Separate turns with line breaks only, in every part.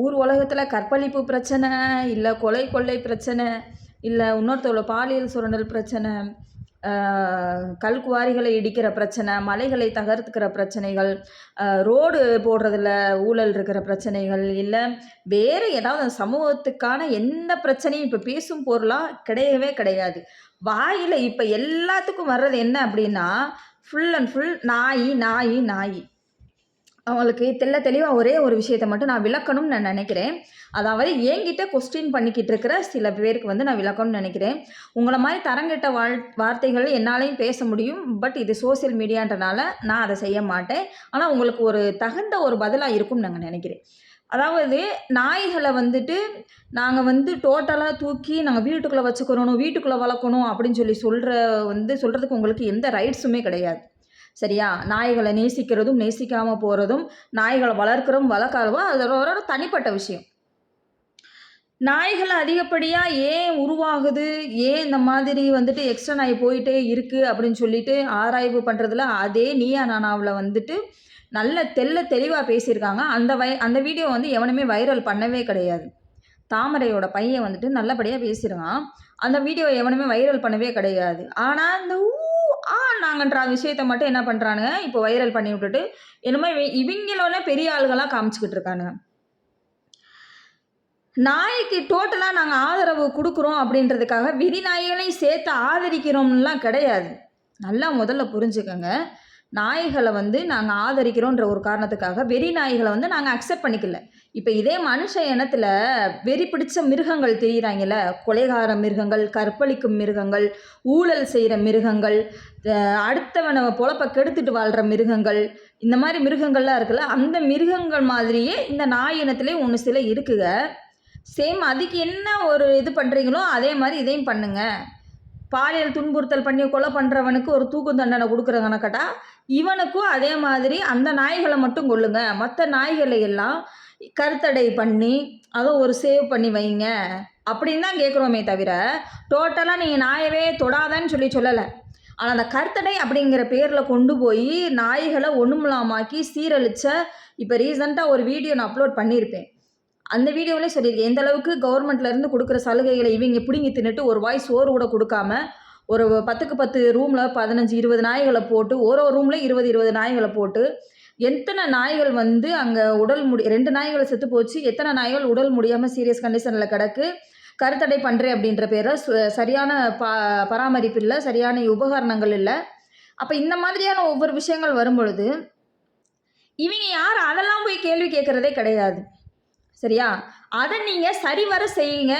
ஊர் உலகத்தில் கற்பழிப்பு பிரச்சனை இல்லை கொலை கொள்ளை பிரச்சனை இல்லை இன்னொருத்தவங்கள பாலியல் சுரண்டல் பிரச்சனை கல்குவாரிகளை இடிக்கிற பிரச்சனை மலைகளை தகர்த்துக்கிற பிரச்சனைகள் ரோடு போடுறதுல ஊழல் இருக்கிற பிரச்சனைகள் இல்லை வேறு ஏதாவது சமூகத்துக்கான எந்த பிரச்சனையும் இப்போ பேசும் பொருளாக கிடையவே கிடையாது. வாயில் இப்போ எல்லாத்துக்கும் வர்றது என்ன அப்படின்னா ஃபுல் அண்ட் ஃபுல் நாய் நாய் நாய். அவங்களுக்கு தெள்ள தெளிவாக ஒரே ஒரு விஷயத்தை மட்டும் நான் விளக்கணும்னு நான் நினைக்கிறேன். அதாவது என்கிட்ட கொஸ்டின் பண்ணிக்கிட்டு இருக்கிற சில பேருக்கு வந்து நான் விளக்கணும்னு நினைக்கிறேன். உங்களை மாதிரி தரங்கெட்ட வாழ் வார்த்தைகள் என்னாலையும் பேச முடியும். பட் இது சோஷியல் மீடியான்றனால நான் அதை செய்ய மாட்டேன். ஆனால் உங்களுக்கு ஒரு தகுந்த ஒரு பதிலாக இருக்கும்னு நாங்கள் நினைக்கிறேன். அதாவது நாய்களை வந்துட்டு நாங்கள் வந்து டோட்டலாக தூக்கி நாங்கள் வீட்டுக்குள்ளே வச்சுக்கிறணும் வீட்டுக்குள்ளே வளர்க்கணும் அப்படின்னு சொல்லி சொல்கிற வந்து சொல்கிறதுக்கு உங்களுக்கு எந்த ரைட்ஸுமே கிடையாது. சரியா? நாய்களை நேசிக்கிறதும் நேசிக்காமல் போகிறதும் நாய்களை வளர்க்குறதும் வளர்க்காதவோ அது ஒரு தனிப்பட்ட விஷயம். நாய்கள் அதிகப்படியாக ஏன் உருவாகுது? ஏன் இந்த மாதிரி வந்துட்டு எக்ஸ்ட்ரா நாய் போயிட்டே இருக்குது அப்படின்னு சொல்லிட்டு ஆராய்வு பண்ணுறதுல அதே நீயா நானாவில் வந்துட்டு நல்ல தெல்ல தெளிவாக பேசியிருக்காங்க. அந்த வை அந்த வீடியோ வந்து எவனுமே வைரல் பண்ணவே கிடையாது. தாமரையோட பையன் வந்துட்டு நல்லபடியாக பேசியிருக்கான். அந்த வீடியோ எவனுமே வைரல் பண்ணவே கிடையாது. ஆனால் இந்த ஊ ஆ நாங்கன்ற விஷயத்த மட்டும் என்ன பண்ணுறானுங்க இப்போ வைரல் பண்ணி விட்டுட்டு என்னமோ இவங்களோட பெரிய ஆளுகளாக காமிச்சிக்கிட்டு இருக்கானுங்க. நாய்க்கு டோட்டலாக நாங்கள் ஆதரவு கொடுக்குறோம் அப்படின்றதுக்காக விதி நாய்களையும் சேர்த்து ஆதரிக்கிறோம்லாம் கிடையாது. நல்லா முதல்ல புரிஞ்சுக்கோங்க. நாய்களை வந்து நாங்கள் ஆதரிக்கிறோன்ற ஒரு காரணத்துக்காக வெறி நாய்களை வந்து நாங்கள் அக்செப்ட் பண்ணிக்கல. இப்போ இதே மனுஷ இனத்தில் வெறி பிடிச்ச மிருகங்கள் தெரியுறாங்கல்ல? கொலைகார மிருகங்கள் கற்பழிக்கும் மிருகங்கள் ஊழல் செய்கிற மிருகங்கள் அடுத்தவனை பொழப்ப கெடுத்துட்டு வாழ்கிற மிருகங்கள் இந்த மாதிரி மிருகங்கள்லாம் இருக்குல்ல? அந்த மிருகங்கள் மாதிரியே இந்த நாய் இனத்திலே ஒன்று சில இருக்குங்க. சேம் அதுக்கு என்ன ஒரு இது பண்ணுறீங்களோ அதே மாதிரி இதையும் பண்ணுங்க. பாலியல் துன்புறுத்தல் பண்ணி கொலை பண்ணுறவனுக்கு ஒரு தூக்கு தண்டனை கொடுக்குறாங்கன்னு கேட்டால் இவனுக்கும் அதே மாதிரி அந்த நாய்களை மட்டும் கொள்ளுங்க மற்ற நாய்களை எல்லாம் கருத்தடை பண்ணி அதை ஒரு சேவ் பண்ணி வைங்க. அப்படின்னு தான் கேட்குறோமே தவிர டோட்டலாக நீங்கள் நாயவே தொடாதன்னு சொல்லி சொல்லலை. ஆனால் அந்த கருத்தடை அப்படிங்கிற பேரில் கொண்டு போய் நாய்களை ஒண்ணுமில்லாமாக்கி சீரழிச்ச இப்போ ரீசண்டாக ஒரு வீடியோ நான் அப்லோட் பண்ணியிருப்பேன். அந்த வீடியோவிலே சொல்லியிருக்கேன் எந்த அளவுக்கு கவர்மெண்ட்லேருந்து கொடுக்குற சலுகைகளை இவங்க பிடிங்கி தின்னுட்டு ஒரு வாய் சோறு கூட கொடுக்காம ஒரு பத்துக்கு பத்து ரூமில் பதினஞ்சு இருபது நாய்களை போட்டு ஒரு ஒரு ரூமில் இருபது இருபது நாய்களை போட்டு எத்தனை நாய்கள் வந்து அங்கே உடல் முடி ரெண்டு நாய்கள் செத்து போச்சு எத்தனை நாய்கள் உடல் முடியாமல் சீரியஸ் கண்டிஷனில் கிடக்கு கருத்தடை பண்ணுறேன் அப்படின்ற பேரில் சரியான பா பராமரிப்பு இல்லை சரியான உபகரணங்கள் இல்லை. அப்போ இந்த மாதிரியான ஒவ்வொரு விஷயங்கள் வரும் பொழுது இவங்க யார்? அதெல்லாம் போய் கேள்வி கேட்குறதே கிடையாது. சரியா? அதை நீங்கள் சரிவர செய்யுங்க.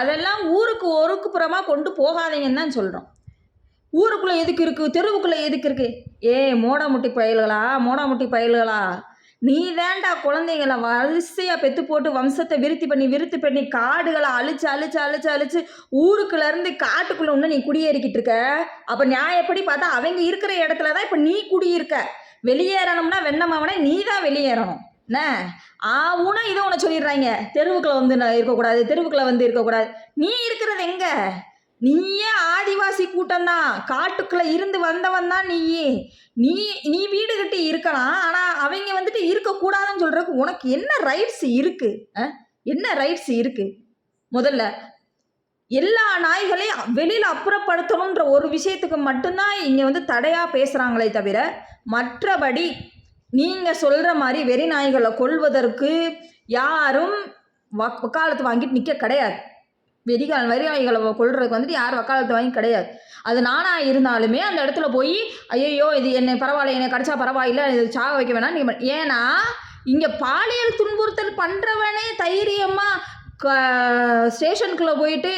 அதெல்லாம் ஊருக்கு ஒருக்கு புறமாக கொண்டு போகாதீங்கன்னு தான் சொல்கிறோம் ஊருக்குள்ளே எதுக்கு இருக்குது தெருவுக்குள்ளே எதுக்கு இருக்குது ஏ மோடாமுட்டி பயல்களா? மோடாமுட்டி பயல்களா? நீ வேண்டா குழந்தைங்கள வரிசையாக பெத்து போட்டு வம்சத்தை விருத்தி பண்ணி விருத்தி பண்ணி காடுகளை அழிச்சு அழிச்சு அழிச்சு அழிச்சு ஊருக்குள்ளேருந்து காட்டுக்குள்ளே ஒன்று நீ குடியேறிக்கிட்டு இருக்க. அப்போ நியாயப்படி பார்த்தா அவங்க இருக்கிற இடத்துல தான் இப்போ நீ குடியிருக்க. வெளியேறணும்னா வெண்ணமாவனே நீ தான் வெளியேறணும். என்ன ஆவுனா இதை உன சொல்லிடுறாங்க. தெருவுக்குள்ள வந்து நான் இருக்கக்கூடாது. தெருவுக்குள்ள வந்து இருக்கக்கூடாது. நீ இருக்கிறது எங்க? நீயே ஆதிவாசி கூட்டம்தான் காட்டுக்குள்ள இருந்து வந்தவன் தான் நீ நீ நீ வீடு கட்டி இருக்கலாம். ஆனால் அவங்க வந்துட்டு இருக்கக்கூடாதுன்னு சொல்றதுக்கு உனக்கு என்ன ரைட்ஸ் இருக்கு? என்ன ரைட்ஸ் இருக்கு? முதல்ல எல்லா நாய்களையும் வெளியில் அப்புறப்படுத்தணுன்ற ஒரு விஷயத்துக்கு மட்டும்தான் இங்கே வந்து தடையாக பேசுகிறாங்களே தவிர மற்றபடி நீங்கள் சொல்கிற மாதிரி வெறி நாய்களை கொல்வதற்கு யாரும் வக் வக்காலத்து வாங்கிட்டு நிற்க கிடையாது. வெறிகால் வெறி நாய்களை கொள்றதுக்கு வந்துட்டு யாரும் வக்காலத்து வாங்கி கிடையாது. அது நானாக இருந்தாலுமே அந்த இடத்துல போய் ஐயோ இது என்னை பரவாயில்ல என்னை கிடச்சா பரவாயில்ல இது சாக வைக்க வேணாம் நீங்கள் ஏன்னா இங்கே பாலியல் துன்புறுத்தல் பண்ணுறவனே தைரியமாக க ஸ்டேஷனுக்குள்ளே போயிட்டு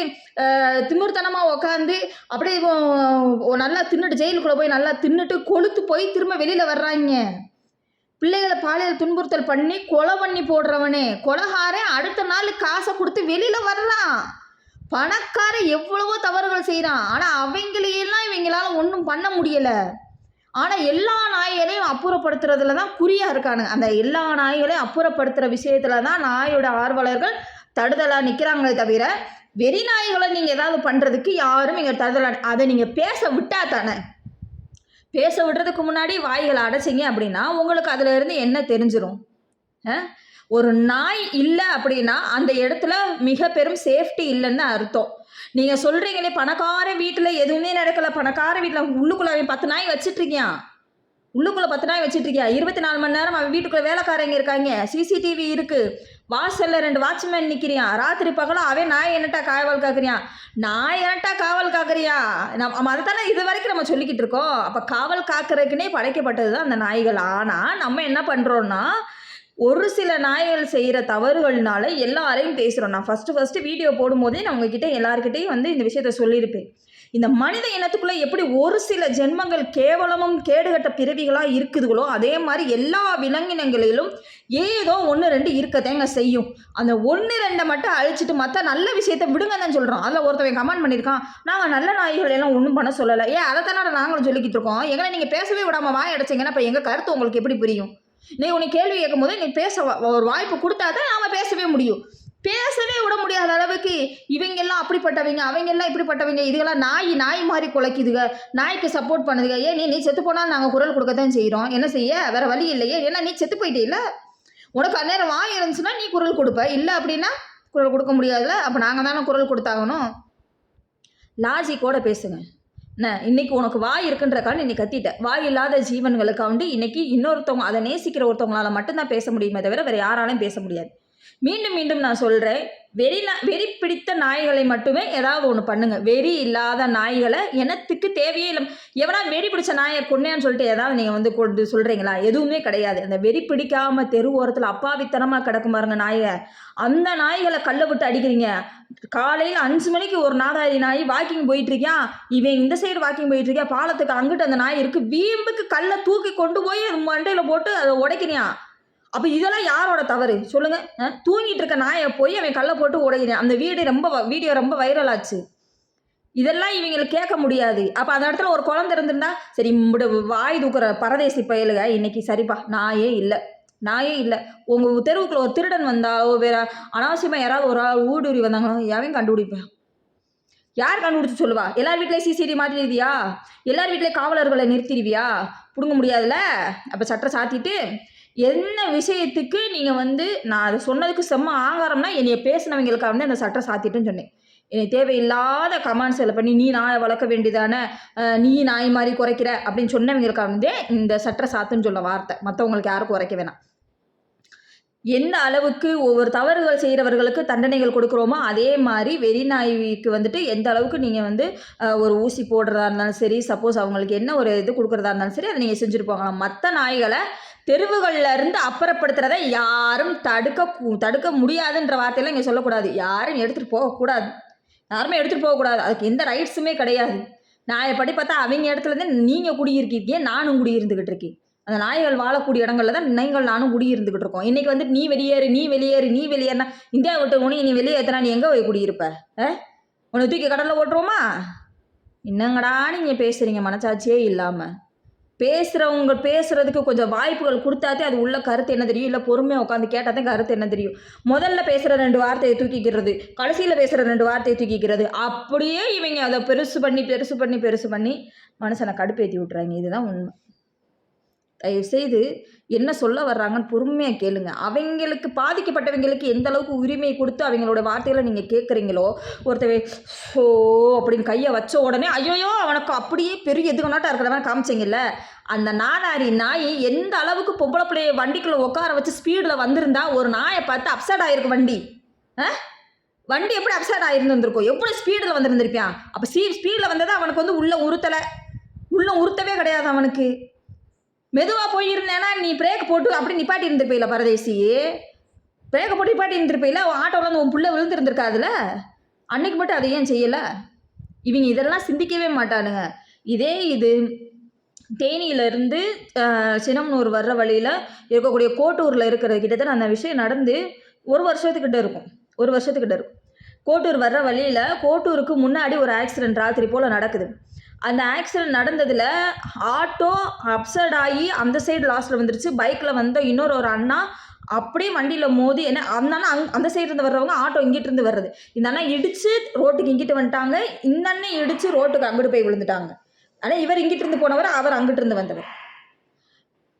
திமிர்த்தனமாக உக்காந்து அப்படியே நல்லா தின்னுட்டு ஜெயிலுக்குள்ளே போய் நல்லா தின்னுட்டு கொளுத்து போய் திரும்ப வெளியில் வர்றாங்க. பிள்ளைகளை பாலியல் துன்புறுத்தல் பண்ணி கொலை பண்ணி போடுறவனே கொலகாரன் அடுத்த நாள் காசை கொடுத்து வெளியில் வரலாம் பணக்காரன் எவ்வளவோ தவறுகள் செய்கிறான் ஆனால் அவங்களையெல்லாம் இவங்களால ஒன்றும் பண்ண முடியலை. ஆனால் எல்லா நாய்களையும் அப்புறப்படுத்துறதுல தான் குறியாக இருக்கானுங்க. அந்த எல்லா நாய்களையும் அப்புறப்படுத்துகிற விஷயத்துல தான் நாயோட ஆர்வலர்கள் தடுதலாக நிற்கிறாங்களே தவிர வெறி நாய்களை நீங்கள் ஏதாவது பண்ணுறதுக்கு யாரும் இங்கே தடுதலாக அதை நீங்கள் பேச விட்டா தானே? பேச விடுறதுக்கு முன்னாடி வாய்களை அடைச்சிங்க அப்படின்னா உங்களுக்கு அதில் இருந்து என்ன தெரிஞ்சிடும் ஒரு நாய் இல்லை அப்படின்னா அந்த இடத்துல மிக பெரும் சேஃப்டி இல்லைன்னு அர்த்தம். நீங்கள் சொல்கிறீங்களே பணக்கார வீட்டில் எதுவுமே நடக்கலை. பணக்கார வீட்டில் உள்ளுக்குள்ளே அவன் பத்து நாய் வச்சிட்டு உள்ளுக்குள்ளே பத்து நாய் வச்சிட்ருக்கியா இருபத்தி நாலு மணி நேரம் அவன் வீட்டுக்குள்ளே வேலைக்காரங்க இருக்காங்க. சிசிடிவி இருக்குது வாசலில் ரெண்டு வாட்ச்மேன் நிற்கிறியான் ராத்திரி பகலும் அவன் நாய் என்னட்டா காவல் காக்குறியான் நாய் என்னட்டா காவல் காக்குறியா? நம்ம அதை தானே இது வரைக்கும் நம்ம சொல்லிக்கிட்டு இருக்கோம். அப்போ காவல் காக்கிறதுக்குனே படைக்கப்பட்டது தான் அந்த நாய்கள். ஆனால் நம்ம என்ன பண்ணுறோன்னா ஒரு சில நாய்கள் செய்கிற தவறுகள்னால எல்லாரையும் பேசுகிறோம் நான் ஃபஸ்ட்டு ஃபஸ்ட்டு வீடியோ போடும்போதே நான் உங்ககிட்ட எல்லாருக்கிட்டையும் வந்து இந்த விஷயத்த சொல்லியிருப்பேன். இந்த மனித இனத்துக்குள்ளே எப்படி ஒரு சில ஜென்மங்கள் கேவலமும் கேடுகட்ட பிறவிகளாக இருக்குதுகளோ அதே மாதிரி எல்லா விலங்கினங்களிலும் ஏதோ ஒன்று ரெண்டு இருக்கத்தேங்க செய்யும். அந்த ஒன்று ரெண்டை மட்டும் அழிச்சிட்டு மற்ற நல்ல விஷயத்த விடுங்க தான் சொல்கிறோம் அதில் ஒருத்தவன் கமெண்ட் பண்ணியிருக்கான். நாங்கள் நல்ல நாய்கள் எல்லாம் ஒன்றும் பண்ண சொல்லலை. ஏன் அதை தானே நாங்களும் சொல்லிக்கிட்டு இருக்கோம். எங்களை நீங்கள் பேசவே விடாமல் வாய் அடைச்சிங்கன்னா இப்போ எங்கள் கருத்து உங்களுக்கு எப்படி புரியும்? நீ உன்னை கேள்வி கேட்கும் போது நீ பேச ஒரு வாய்ப்பு கொடுத்தா தான் நாம பேசவே முடியும். பேசவே விட முடியாத அளவுக்கு இவங்க எல்லாம் அப்படிப்பட்டவங்க அவங்க எல்லாம் இப்படிப்பட்டவங்க இதுகெல்லாம் நாய் நாய் மாதிரி குலைக்குதுங்க நாய்க்கு சப்போர்ட் பண்ணுதுங்க ஏன் நீ நீ செத்து போனாலும் நாங்கள் குரல் கொடுக்க தான் செய்கிறோம் என்ன செய்ய? வேற வழி இல்லையே. ஏன்னா நீ செத்து போயிட்டே உனக்கு அந்நேரம் வாய் இருந்துச்சுன்னா நீ குரல் கொடுப்ப. இல்லை அப்படின்னா குரல் கொடுக்க முடியாதுல்ல அப்போ நாங்கள் தானே குரல் கொடுத்தாகணும். லாஜிக்கோட பேசுங்க. என்ன? இன்னைக்கு உனக்கு வாய் இருக்குன்றக்காண்டி நீ கத்திட்ட. வாய் இல்லாத ஜீவன்களுக்காண்டி இன்னைக்கு இன்னொருத்தவங்க அதை நேசிக்கிற ஒருத்தவங்களால மட்டும்தான் பேச முடியுமே தவிர வேறு யாராலையும் பேச முடியாது. மீண்டும் மீண்டும் நான் சொல்கிறேன் வெறி நா வெறி பிடித்த நாய்களை மட்டுமே ஏதாவது ஒன்று பண்ணுங்க. வெறி இல்லாத நாய்களை எனத்துக்கு தேவையே இல்லை எவனா வெறி பிடிச்ச நாயை கொன்னேன்னு சொல்லிட்டு ஏதாவது நீங்கள் வந்து கொண்டு சொல்கிறீங்களா எதுவுமே கிடையாது. அந்த வெறி பிடிக்காம தெரு ஓரத்தில் அப்பாவித்தனமாக கிடக்கும் பாருங்க நாயை. அந்த நாய்களை கல்லை விட்டு அடிக்கிறீங்க. காலையில் அஞ்சு மணிக்கு ஒரு நாதாதி நாய் வாக்கிங் போயிட்டுருக்கியான் இவன் இந்த சைடு வாக்கிங் போயிட்டுருக்கியா? பாலத்துக்கு அங்கிட்டு அந்த நாய் இருக்குது வீம்புக்கு கல்லை தூக்கி கொண்டு போய் மண்டையில் போட்டு அதை உடைக்கிறியான் அப்போ இதெல்லாம் யாரோட தவறு? சொல்லுங்க. தூங்கிட்டு இருக்க நாயை போய் அவன் கல்லை போட்டு உடையிறேன். அந்த வீடு ரொம்ப வீடியோ ரொம்ப வைரல் ஆச்சு. இதெல்லாம் இவங்களுக்கு கேட்க முடியாது. அப்போ அந்த இடத்துல ஒரு குழந்தை இருந்திருந்தா சரி இம்புடு வாய் தூக்குற பரதேசி பயலுக இன்னைக்கு சரிப்பா. நாயே இல்லை. நாயே இல்லை. உங்கள் தெருவுக்குள்ள ஒரு திருடன் வந்தாலோ வேற அனாவசியமாக யாராவது ஒரு ஆள் ஊடுருவி வந்தாங்களோ எவன் கண்டுபிடிப்பேன்? யார் கண்டுபிடிச்சு சொல்லுவா? எல்லார் வீட்லேயும் சிசிடி மாற்றிடுவியா எல்லார் வீட்லேயும் காவலர்களை நிறுத்திடுவியா பிடுங்க முடியாதுல்ல அப்போ சட்டை சாத்திட்டு என்ன விஷயத்துக்கு நீங்கள் வந்து நான் அதை சொன்னதுக்கு செம்ம ஆங்காரம்னா என்னைய பேசினவங்களுக்காக வந்து அந்த சட்டை சாத்திட்டுன்னு சொன்னேன். என்னை தேவையில்லாத கமெண்ட்ஸ் எல்லாம் பண்ணி நீ நாயை வளர்க்க வேண்டியதானே? நீ நாய் மாதிரி குறைக்கிற? அப்படின்னு சொன்னவங்களுக்காக வந்து இந்த சட்டை சாத்துன்னு சொல்ல வார்த்தை. மற்றவங்களுக்கு யாரும் குறைக்க வேணாம். எந்த அளவுக்கு ஒவ்வொரு தவறுகள் செய்கிறவர்களுக்கு தண்டனைகள் கொடுக்குறோமோ அதே மாதிரி வெறிநாய்க்கு வந்துட்டு எந்த அளவுக்கு நீங்கள் வந்து ஒரு ஊசி போடுறதா இருந்தாலும் சரி சப்போஸ் அவங்களுக்கு என்ன ஒரு இது கொடுக்குறதா இருந்தாலும் சரி அதை நீங்கள் செஞ்சுட்டு போகலாம். மற்ற நாய்களை தெருவுகள்லேருந்து இருந்து யாரும் தடுக்க தடுக்க முடியாதுன்ற வார்த்தையெல்லாம் இங்கே சொல்லக்கூடாது. யாரும் எடுத்துகிட்டு போகக்கூடாது. யாருமே எடுத்துகிட்டு போகக்கூடாது. அதுக்கு எந்த ரைட்ஸுமே கிடையாது. நான் எப்படி பார்த்தா அவங்க இடத்துலேருந்து நீங்கள் குடியிருக்கீங்க நானும் குடியிருந்துக்கிட்டு இருக்கேன். அந்த நாய்கள் வாழக்கூடிய இடங்கள்ல தான் நீங்கள் நானும் குடியிருந்துக்கிட்டு இருக்கோம். இன்னைக்கு வந்து நீ வெளியேறு நீ வெளியேறு நீ வெளியேறினா இந்தியா விட்டு உனி நீ வெளியேற்றினா நீ எங்கே போய் குடியிருப்ப? ஆ? உன்னை தூக்கி கடலில் ஓட்டுருவோமா என்னங்கடா நீங்கள் பேசுகிறீங்க மனசாட்சியே இல்லாமல் பேசுகிறவங்க பேசுகிறதுக்கு கொஞ்சம் வாய்ப்புகள் கொடுத்தாதே அது உள்ள கருத்து என்ன தெரியும்? இல்லை பொறுமையாக உட்காந்து கேட்டால் தான் கருத்து என்ன தெரியும்? முதல்ல பேசுகிற ரெண்டு வார்த்தையை தூக்கிக்கிறது கடைசியில் பேசுகிற ரெண்டு வார்த்தையை தூக்கிக்கிறது அப்படியே இவங்க அதை பெருசு பண்ணி பெருசு பண்ணி பெருசு பண்ணி மனசனை கடுப்பேற்றி விட்டுறாங்க. இதுதான் உண்மை. தயவுசெய்து என்ன சொல்ல வர்றாங்கன்னு பொறுமையாக கேளுங்க. அவங்களுக்கு பாதிக்கப்பட்டவங்களுக்கு எந்த அளவுக்கு உரிமை கொடுத்து அவங்களோட வார்த்தைகளை நீங்கள் கேட்குறீங்களோ ஒருத்தவே ஸோ அப்படின்னு கையை வச்ச உடனே ஐயோயோ அவனுக்கு அப்படியே பெரிய எதுக்குனாட்டா இருக்கிறவன் காமிச்சிங்கல்ல? அந்த நாடாரி நாய் எந்த அளவுக்கு பொம்பளை பிள்ளைய வண்டிக்குள்ளே உட்கார வச்சு ஸ்பீடில் வந்திருந்தா ஒரு நாயை பார்த்து அப்செட் ஆகிருக்கு வண்டி. ஆ? வண்டி எப்படி அப்செட் ஆகிருந்துருக்கும் எப்படி ஸ்பீடில் வந்திருந்திருப்பியான் அப்போ ஸ்பீ ஸ்பீடில் வந்தது அவனுக்கு வந்து உள்ள உறுத்தலை. உள்ள உறுத்தவே கிடையாது அவனுக்கு. மெதுவாக போயிருந்தேன்னா நீ பிரேக் போட்டு அப்படி நிப்பாட்டி இருந்திருப்பையில பரதேசி. பிரேக்கை போட்டு நிப்பாட்டி இருந்துருப்பையில உன் ஆட்டோவில் வந்து உன் பிள்ளை விழுந்துருந்துருக்காதுல? அன்னைக்கு மட்டும் அதை ஏன் செய்யலை? இவங்க இதெல்லாம் சிந்திக்கவே மாட்டானுங்க. இதே இது தேனியிலேருந்து சினம்னூர் வர்ற வழியில் இருக்கக்கூடிய கோட்டூரில் இருக்கிற கிட்டத்தட்ட அந்த விஷயம் நடந்து ஒரு வருஷத்துக்கிட்ட இருக்கும். ஒரு வருஷத்துக்கிட்ட இருக்கும். கோட்டூர் வர்ற வழியில் கோட்டூருக்கு முன்னாடி ஒரு ஆக்சிடென்ட் ராத்திரி போல் நடக்குது. அந்த ஆக்சிடென்ட் நடந்ததில் ஆட்டோ அப்சட் ஆகி அந்த சைடு லாஸ்ட்டில் வந்துருச்சு. பைக்கில் வந்த இன்னொரு ஒரு அண்ணா அப்படியே வண்டியில் மோதி என்ன அந்த அண்ணா அங் அந்த சைடுலேருந்து வர்றவங்க ஆட்டோ இங்கிட்டிருந்து வர்றது. இந்த அண்ணா இடித்து ரோட்டுக்கு இங்கிட்டு வந்துட்டாங்க. இந்த அண்ணன் இடித்து ரோட்டுக்கு அங்கிட்டு போய் விழுந்துட்டாங்க. ஆனால் இவர் இங்கிட்டு இருந்து போனவர் அவர் அங்கிட்டு இருந்து வந்தவர்.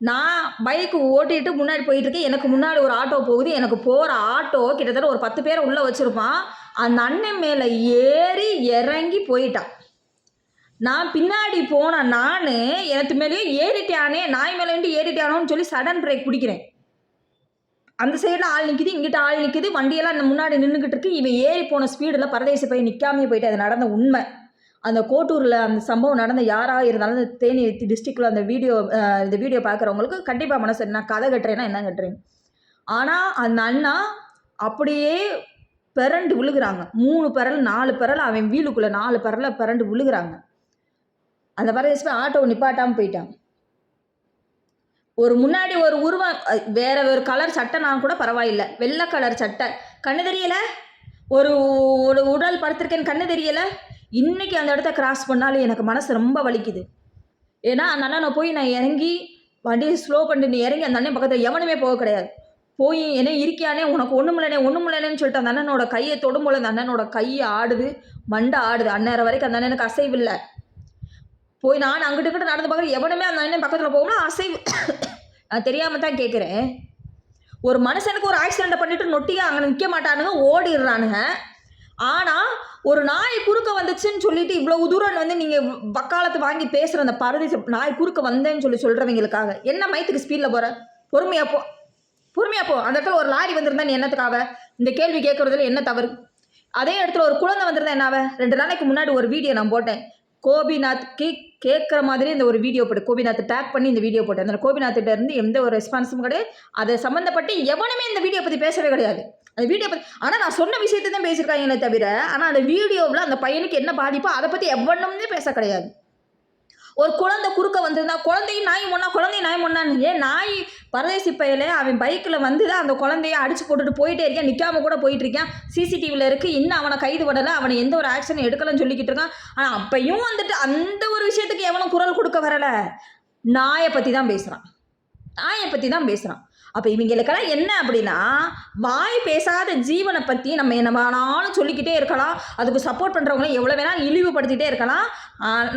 நான் பைக்கு ஓட்டிட்டு முன்னாடி போயிட்டு இருக்கேன். எனக்கு முன்னாடி ஒரு ஆட்டோ போகுது. எனக்கு போகிற ஆட்டோ கிட்டத்தட்ட ஒரு பத்து பேரை உள்ளே வச்சுருப்பான். அந்த அண்ணன் மேலே ஏறி இறங்கி போயிட்டான். நான் பின்னாடி போன நான் எனக்கு மேலேயும் ஏறிட்டானே நாய் மேலே ஏறிட்டானோன்னு சொல்லி சடன் பிரேக் பிடிக்கிறேன். அந்த சைடில் ஆள் நிற்கிது இங்கிட்ட ஆள் நிற்கிது வண்டியெல்லாம் இந்த முன்னாடி நின்றுக்கிட்டு இருக்கு. இவன் ஏறி போன ஸ்பீடில் பரதேசி போய் நிற்காமே போயிட்டு அது நடந்த உண்மை. அந்த கோட்டூரில் அந்த சம்பவம் நடந்த யாராக இருந்தாலும் அந்த தேனி டிஸ்ட்ரிக்டில் அந்த வீடியோ இந்த வீடியோ பார்க்குறவங்களுக்கு கண்டிப்பாக மனசு நான் கதை கட்டுறேன்னா என்ன கட்டுறேன்? ஆனால் அந்த அண்ணா அப்படியே பிறண்டு விழுகுறாங்க. மூணு பிறல் நாலு பிறல் அவன் வீலுக்குள்ளே நாலு பிறல பிறண்டு விழுகிறாங்க. அந்த பரதேசி போய் ஆட்டோ நிப்பாட்டாமல் போயிட்டான். ஒரு முன்னாடி ஒரு உருவம் வேற ஒரு கலர் சட்டைனா கூட பரவாயில்லை. வெள்ளை கலர் சட்டை. கண்ணு தெரியல? ஒரு ஒரு உடல் படுத்திருக்கேன்னு கண்ணு தெரியல? இன்னைக்கு அந்த இடத்த கிராஸ் பண்ணாலும் எனக்கு மனசு ரொம்ப வலிக்குது. ஏன்னா அந்த அண்ணனை போய் நான் இறங்கி வண்டியை ஸ்லோ பண்ணிட்டு இறங்கி அந்த அண்ணன் பக்கத்தில் எவனுமே போக கிடையாது. போய் என்ன இருக்கியானே உனக்கு ஒன்றும் இல்லைனே ஒன்றும் இல்லைனேன்னு சொல்லிட்டு அந்த அண்ணனோட கையை தொடும்போல அந்த அண்ணனோட கையை ஆடுது மண்டை ஆடுது. அந்நேரம் வரைக்கும் அந்த அண்ணனுக்கு அசைவில்லை போய் நான் அங்கிட்டு கிட்ட நடந்து பார்க்குறேன் எவனுமே அந்த அண்ணன் பக்கத்தில் போகணும்னா அசை நான் தெரியாமல் தான் கேட்குறேன் ஒரு மனுஷனுக்கு ஒரு ஆக்சிடெண்ட்டை பண்ணிட்டு நொட்டியாக அங்கே நிற்க மாட்டானுங்க ஓடிடுறானுங்க. ஆனால் ஒரு நாய் குறுக்க வந்துச்சுன்னு சொல்லிட்டு இவ்வளோ தூரம் வந்து நீங்கள் வக்காலத்து வாங்கி பேசுகிற அந்த பரதேச நாய் குறுக்க வந்தேன்னு சொல்லி சொல்கிறவங்களுக்காக என்ன மயத்துக்கு ஸ்பீடில் போகிற பொறுமையாக போ. பொறுமையாக போ. அந்த இடத்துல ஒரு லாரி வந்திருந்தா நீ என்னத்துக்காக? இந்த கேள்வி கேட்குறதுல என்ன தவறு? அதே இடத்துல ஒரு குழந்தை வந்திருந்தா என்னாவ ரெண்டு நாளைக்கு முன்னாடி ஒரு வீடியோ நான் போட்டேன். கோபிநாத் கிக் கேட்குற மாதிரி இந்த ஒரு வீடியோ போட்டு கோபிநாத் டேக் பண்ணி இந்த வீடியோ போட்டு அந்த கோபிநாத்திட்ட இருந்து எந்த ஒரு ரெஸ்பான்ஸும் கிடையாது. அதை சம்மந்தப்பட்டு எவனுமே இந்த வீடியோ பற்றி பேசவே கிடையாது. அந்த வீடியோ பற்றி ஆனால் நான் சொன்ன விஷயத்தை தான் பேசியிருக்காங்களே தவிர ஆனால் அந்த வீடியோவில் அந்த பையனுக்கு என்ன பாதிப்போ அதை பற்றி எவனுமே பேச கிடையாது. ஒரு குழந்தை குறுக்க வந்திருந்தா குழந்தையும் நாய் ஒன்றா குழந்தையும் நாய் ஒன்றான்னு ஏன் நாய் பரதேசி பையில அவன் பைக்கில் வந்து தான் அந்த குழந்தைய அடிச்சு போட்டுட்டு போயிட்டே இருக்கான் நிற்காம கூட போயிட்டு இருக்கான். சிசிடிவியில் இருக்குது இன்னும் அவனை கைது விடலை அவனை எந்த ஒரு ஆக்ஷனும் எடுக்கலன்னு சொல்லிக்கிட்டு இருக்கான். ஆனால் அப்பையும் வந்துட்டு அந்த ஒரு விஷயத்துக்கு எவனும் குரல் கொடுக்க வரலை. நாயை பற்றி தான் பேசுகிறான் நாயை பற்றி தான் பேசுகிறான் அப்போ இவங்களுக்கெல்லாம் என்ன அப்படின்னா வாய் பேசாத ஜீவனை பற்றி நம்ம என்ன வேணாலும் சொல்லிக்கிட்டே இருக்கலாம். அதுக்கு சப்போர்ட் பண்ணுறவங்கள எவ்வளோ வேணாலும் இழிவுபடுத்திட்டே இருக்கலாம்.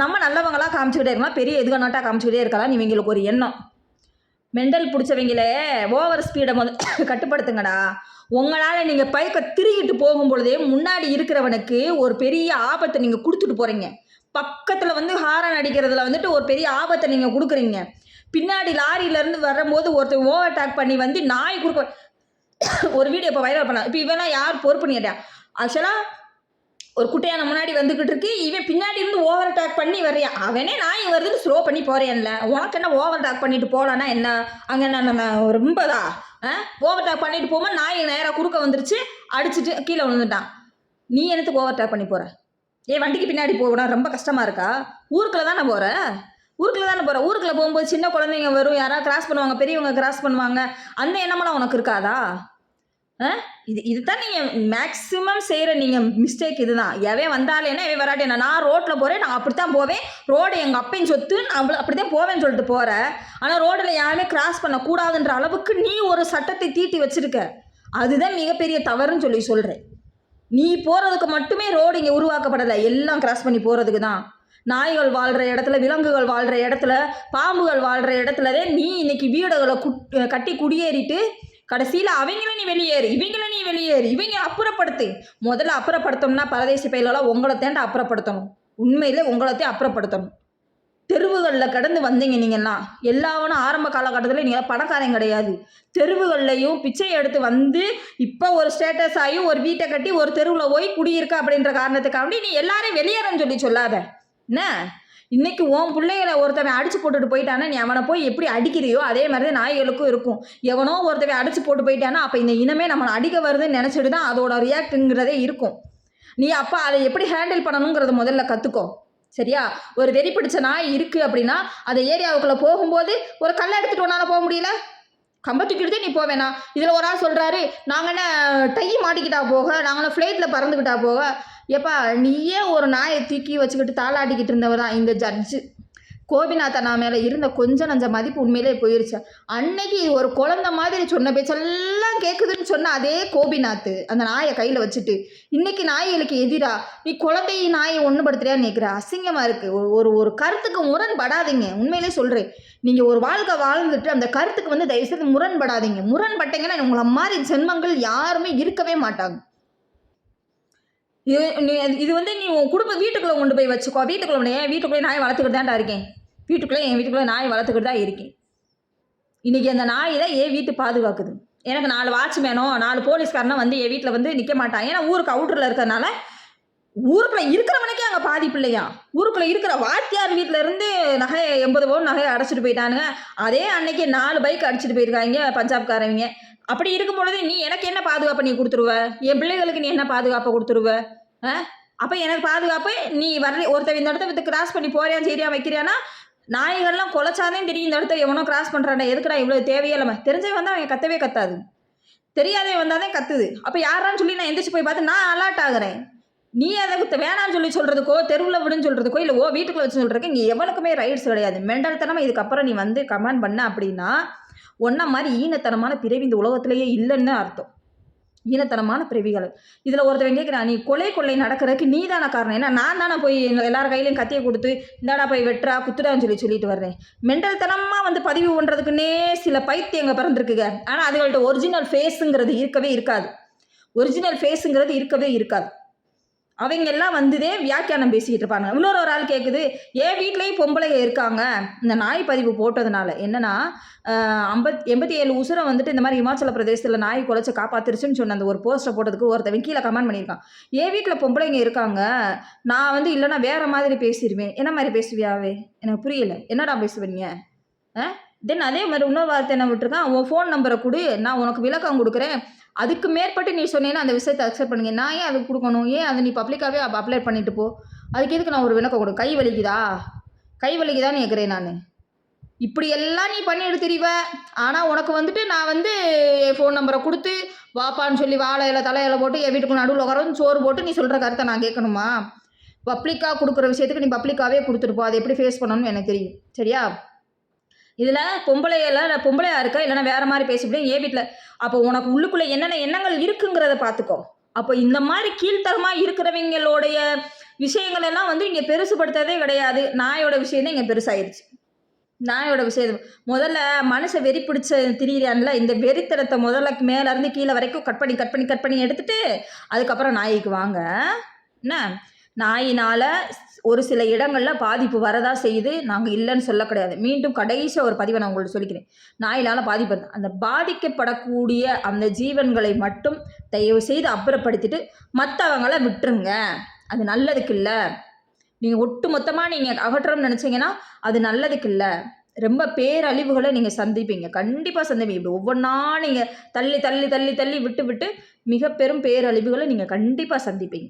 நம்ம நல்லவங்களா காமிச்சிக்கிட்டே இருக்கலாம். பெரிய எதுகனாட்டா காமிச்சிக்கிட்டே இருக்கலாம். இவங்களுக்கு ஒரு எண்ணம். மெண்டல் பிடிச்சவங்களே ஓவர் ஸ்பீடை முத கட்டுப்படுத்துங்கடா. உங்களால் நீங்கள் பைக்கை திருகிட்டு போகும் பொழுதே முன்னாடி இருக்கிறவனுக்கு ஒரு பெரிய ஆபத்தை நீங்கள் கொடுத்துட்டு போகிறீங்க பக்கத்தில் வந்து ஹாரன் அடிக்கிறதுல வந்துட்டு ஒரு பெரிய ஆபத்தை நீங்கள் கொடுக்குறீங்க. பின்னாடி லாரியிலேருந்து வரும்போது ஒருத்தர் ஓவர் டேக் பண்ணி வந்து நாய் குறுக்க ஒரு வீடியோ இப்போ வைரல் பண்ணலாம் இப்போ இவெல்லாம் யார் பொறுப்பு நீட்டா ஆக்சுவலாக ஒரு குட்டையான முன்னாடி வந்துக்கிட்டு இருக்கு. இவன் பின்னாடி இருந்து ஓவர் அட்டாக் பண்ணி வர்றியா? அவனே நாய் வருதுன்னு ஸ்லோ பண்ணி போறேன்ல உனக்கு என்ன ஓவர் அட்டாக் பண்ணிட்டு போகலான்னா என்ன? அங்கே என்ன நம்ம ரொம்பதா? ஓவர் அட்டாக் பண்ணிட்டு போகும்போது நாய் நேராக குறுக்க வந்துருச்சு. அடிச்சுட்டு கீழே விழுந்துட்டான். நீ என்னத்துக்கு ஓவர் அட்டாக் பண்ணி போற? ஏன் வண்டிக்கு பின்னாடி போகணும் ரொம்ப கஷ்டமா இருக்கா? ஊருக்குள்ள தானே போகிற ஊருக்குள்ள தானே போற ஊருக்குள்ள போகும்போது சின்ன குழந்தைங்க வரும். யாராவது கிராஸ் பண்ணுவாங்க பெரியவங்க கிராஸ் பண்ணுவாங்க. அந்த எண்ணமெல்லாம் உனக்கு இருக்காதா? ஆ? இது இதுதான் நீங்கள் மேக்ஸிமம் செய்கிற நீங்கள் மிஸ்டேக் இதுதான். எவன் வந்தாலேன்னா எவன் வராட்டி என்ன. நான் ரோட்டில் போகிறேன் நான் அப்படி தான் போவேன். ரோடு எங்கள் அப்பையும் சொத்து நான் அப்படி அப்படி தான் போவேன்னு சொல்லிட்டு போகிறேன் ஆனால் ரோட்டில் யாருமே கிராஸ் பண்ணக்கூடாதுன்ற அளவுக்கு நீ ஒரு சட்டத்தை தீட்டி வச்சிருக்க. அதுதான் மிகப்பெரிய தவறுன்னு சொல்லி சொல்கிறேன் நீ போகிறதுக்கு மட்டுமே ரோடு இங்கே உருவாக்கப்படலை. எல்லாம் கிராஸ் பண்ணி போகிறதுக்கு தான் நாய்கள் வாழ்கிற இடத்துல விலங்குகள் வாழ்கிற இடத்துல பாம்புகள் வாழ்கிற இடத்துலவே நீ இன்னைக்கு வீடுகளை குட் கட்டி குடியேறிட்டு கடைசியில் அவங்களும் நீ வெளியேறு இவங்களும் நீ வெளியேறு இவங்க அப்புறப்படுத்து. முதல்ல அப்புறப்படுத்தணும்னா பரதேசி பயிலெல்லாம் உங்களை தேண்ட அப்புறப்படுத்தணும். உண்மையிலே உங்களத்தையும் அப்புறப்படுத்தணும். தெருவுகளில் கடந்து வந்தீங்க நீங்கள்லாம் எல்லாவனும் ஆரம்ப காலகட்டத்தில் நீங்கள் பணக்காரங்க கிடையாது. தெருவுகள்லையும் பிச்சை எடுத்து வந்து இப்போ ஒரு ஸ்டேட்டஸ் ஆகி ஒரு வீட்டை கட்டி ஒரு தெருவில் போய் குடியிருக்க அப்படின்ற காரணத்துக்காண்டி நீ எல்லாரையும் வெளியேறன்னு சொல்லி சொல்லாத. என்ன? இன்னைக்கு உன் பிள்ளைகளை ஒருத்தவன் அடிச்சு போட்டுட்டு போயிட்டானா நீ அவனை போய் எப்படி அடிக்கிறியோ அதே மாதிரி தான் நாய்களுக்கும் இருக்கும். எவனோ ஒருத்தவன் அடிச்சு போட்டு போயிட்டானா அப்போ இந்த இனமே நம்மளை அடிக்க வருதுன்னு நினச்சிட்டு தான் அதோட ரியாக்டுங்கிறதே இருக்கும். நீ அப்போ அதை எப்படி ஹேண்டில் பண்ணணுங்கிறத முதல்ல கற்றுக்கோ சரியா? ஒரு வெறி பிடிச்ச நாய் இருக்குது அப்படின்னா அந்த ஏரியாவுக்குள்ளே போகும்போது ஒரு கல்லை எடுத்துகிட்டு ஒன்றால் போக முடியல? கம்ப தூக்கிட்டு நீ போவேணா இதில் ஒரு ஆள் சொல்கிறாரு நாங்கள் என்ன டை மாட்டிக்கிட்டா போக நாங்களும் ஃப்ளைட்டில் பறந்துக்கிட்டா போக? ஏப்பா நீயே ஒரு நாயை தூக்கி வச்சுக்கிட்டு தாளாட்டிக்கிட்டு இருந்தவர் தான் இந்த ஜட்ஜு கோபிநாத் நான் மேலே இருந்த கொஞ்சம் நஞ்ச மதிப்பு உண்மையிலே போயிருச்சு. அன்னைக்கு ஒரு குழந்த மாதிரி சொன்ன பேச்செல்லாம் கேட்குதுன்னு சொன்ன அதே கோபிநாத் அந்த நாயை கையில் வச்சுட்டு இன்னைக்கு நாய்களுக்கு எதிரா? நீ குழந்தைய நாயை ஒன்றுபடுத்துறியான்னு நினைக்கிற அசிங்கமாக இருக்குது ஒரு ஒரு ஒரு கருத்துக்கு முரண்படாதீங்க. உண்மையிலே சொல்கிறேன் நீங்கள் ஒரு வாழ்க்கை வாழ்ந்துட்டு அந்த கருத்துக்கு வந்து தயவுசெய்து முரண்படாதீங்க. முரண்பட்டீங்கன்னா உங்களை மாதிரி ஜென்மங்கள் யாருமே இருக்கவே மாட்டாங்க. இது நீ- இது வந்து நீ உன் குடும்ப வீட்டுக்குள்ளே கொண்டு போய் வச்சுக்கோ. வீட்டுக்குள்ளே என் வீட்டுக்குள்ளே நாய் வளர்த்துக்கிட்டு தான்டா இருக்கேன். வீட்டுக்குள்ளே என் வீட்டுக்குள்ளே நாய் வளர்த்துக்கிட்டு தான் இருக்கேன். இன்றைக்கி அந்த நாய் தான் என் வீட்டு பாதுகாக்குது. எனக்கு நாலு வாட்ச்மேனோ நாலு போலீஸ்காரனா வந்து என் வீட்டில் வந்து நிற்க மாட்டான். ஏன்னா ஊருக்கு அவுட்டரில் இருக்கிறதுனால ஊருக்குள்ளே இருக்கிறவனுக்கே அங்கே பாதிப்பு இல்லையா ஊருக்குள்ளே இருக்கிற வாத்தியார் வீட்டில் இருந்து நகை எண்பது பவுன் நகையை அடைச்சிட்டு போயிட்டானுங்க. அதே அன்னைக்கு நாலு பைக் அடிச்சிட்டு போயிருக்காங்க பஞ்சாப்காரவங்க. அப்படி இருக்கும் பொழுது நீ எனக்கு என்ன பாதுகாப்பு நீ கொடுத்துருவ? என் பிள்ளைகளுக்கு நீ என்ன பாதுகாப்பை கொடுத்துருவ? ஆ? அப்போ எனக்கு பாதுகாப்பு நீ வர்ற ஒருத்தர் இந்த இடத்த விட்டு கிராஸ் பண்ணி போறியா சரியா வைக்கிறியானா நாய்கள்லாம் குலைச்சாதே தெரியும். இந்த இடத்த எவனோ கிராஸ் பண்ணுறான்டா எதுக்குடா இவ்வளோ தேவையில்லாம தெரிஞ்சே வந்தால் அவன் கத்தவே கத்தாது. தெரியாதே வந்தாதே கத்துது. அப்போ யாரான்னு சொல்லி நான் எந்திரிச்சு போய் பார்த்து நான் அலர்ட் ஆகுறேன். நீ அதை வேணாம்னு சொல்லி சொல்கிறதுக்கோ தெருவில் விடுன்னு சொல்கிறதுக்கோ இல்லை ஓ வீட்டுக்குள்ள வச்சு சொல்கிறதுக்கு இங்கே எவனுக்குமே ரைட்ஸ் கிடையாது. மெண்டல்தனமாக இதுக்கப்புறம் நீ வந்து கமெண்ட் பண்ண அப்படின்னா ஒன்றை மாதிரி ஈனத்தனமான பிறவி இந்த உலகத்திலேயே இல்லைன்னு அர்த்தம். ஈனத்தனமான பிறவிகள். இதில் ஒருத்தவன் கேட்குறான் நீ கொலை கொள்ளை நடக்கிறதுக்கு நீ தானே காரணம். ஏன்னா நான் தானே போய் எல்லார் கையிலையும் கத்தியை கொடுத்து இந்தாடா போய் வெட்டுறா குத்துடான்னு சொல்லி சொல்லிட்டு வர்றேன். மெண்டல்தனமாக வந்து பதிவு பண்ணுறதுக்குன்னே சில பைத்தியங்க பிறந்திருக்குங்க. ஆனால் அதுகள்கிட்ட ஒரிஜினல் ஃபேஸுங்கிறது இருக்கவே இருக்காது. ஒரிஜினல் ஃபேஸுங்கிறது இருக்கவே இருக்காது. அவங்க எல்லாம் வந்துதே வியாக்கியானம் பேசிக்கிட்டு இருப்பாங்க இன்னொரு ஒரு ஆள் கேட்குது என் வீட்லேயும் பொம்பளைங்க இருக்காங்க? இந்த நாய் பதிவு போட்டதுனால. என்னன்னா ஐம்பத் எண்பத்தி ஏழு உசுரை வந்துட்டு இந்த மாதிரி இமாச்சல பிரதேசத்தில் நாய் குலைச்சி காப்பாத்திருச்சுன்னு சொன்ன அந்த ஒரு போஸ்ட்டை போட்டதுக்கு ஒருத்தவன் கீழே கமெண்ட் பண்ணியிருக்கான். என் வீட்டில் பொம்பளைங்க இருக்காங்க? நான் வந்து இல்லைன்னா வேற மாதிரி பேசிடுவேன் என்ன மாதிரி பேசுவியாவே? எனக்கு புரியல. என்னடா பேசுவீங்க? ஆ தென் அதே மாதிரி இன்னொரு வார்த்தை என்ன விட்டுருக்கான்? உன் ஃபோன் நம்பரை கொடு. நான் உனக்கு விளக்கம் கொடுக்குறேன். அதுக்கு மேற்பட்டு நீ சொன்னீங்கன்னா அந்த விஷயத்தை அக்செப்ட் பண்ணுங்க. நான் ஏன் அதுக்கு கொடுக்கணும்? ஏன் அதை நீ பப்ளிக்காகவே அப்ளை பண்ணிட்டு போ? அதுக்கு எதுக்கு நான் ஒரு விளக்கம் கொடு கை வலிக்குதா? கை வலிக்குதான்னு கேட்குறேன் நான். இப்படி எல்லாம் நீ பண்ணிட்டு தெரிவ ஆனால் உனக்கு வந்துட்டு நான் வந்து என் ஃபோன் நம்பரை கொடுத்து வாப்பான்னு சொல்லி வாழை இலை தலையில போட்டு என் வீட்டுக்கு நடுவில் உட்கார சோறு போட்டு நீ சொல்கிற கருத்தை நான் கேட்கணுமா? பப்ளிக்காக கொடுக்குற விஷயத்துக்கு நீ பப்ளிக்காகவே கொடுத்துட்டு போ. அதை எப்படி ஃபேஸ் பண்ணணும்னு எனக்கு தெரியும். சரியா? இதில் பொம்பளையெல்லாம் நான் பொம்பளையாக இருக்க இல்லைன்னா வேற மாதிரி பேசிவிட்டு ஏன் வீட்டில் அப்போ உனக்கு உள்ளுக்குள்ளே என்னென்ன எண்ணங்கள் இருக்குங்கிறத பார்த்துக்கோ அப்போ இந்த மாதிரி கீழ்த்தரமாக இருக்கிறவங்களுடைய விஷயங்கள் எல்லாம் வந்து இங்கே பெருசுப்படுத்துறதே கிடையாது. நாயோட விஷயம் தான் இங்கே பெருசாயிருச்சு. நாயோட விஷயம் முதல்ல மனுஷை வெறி பிடிச்ச திரியிறான்ல இந்த வெறித்தனத்தை முதல்ல மேலேருந்து கீழே வரைக்கும் கட் பண்ணி கட் பண்ணி கட் பண்ணி எடுத்துட்டு அதுக்கப்புறம் நாய்க்கு வாங்க. என்ன? நாயினால் ஒரு சில இடங்களில் பாதிப்பு வரதா செய்யுது. நாங்கள் இல்லைன்னு சொல்ல கிடையாது. மீண்டும் கடைசி ஒரு பதிவை நான் உங்களுக்கு சொல்லிக்கிறேன். நாயினால் பாதிப்பு அந்த பாதிக்கப்படக்கூடிய அந்த ஜீவன்களை மட்டும் தயவு செய்து அப்புறப்படுத்திட்டு மற்றவங்கள விட்டுருங்க. அது நல்லதுக்கு இல்லை. நீங்கள் ஒட்டு மொத்தமாக நீங்கள் அகற்றணும்னு நினச்சிங்கன்னா அது நல்லதுக்கு இல்லை. ரொம்ப பேரழிவுகளை நீங்கள் சந்திப்பீங்க. கண்டிப்பாக சந்திப்பீங்க. இப்படி ஒவ்வொன்றா நீங்கள் தள்ளி தள்ளி தள்ளி தள்ளி விட்டு விட்டு மிக பெரும் பேரழிவுகளை நீங்கள் கண்டிப்பாக சந்திப்பீங்க.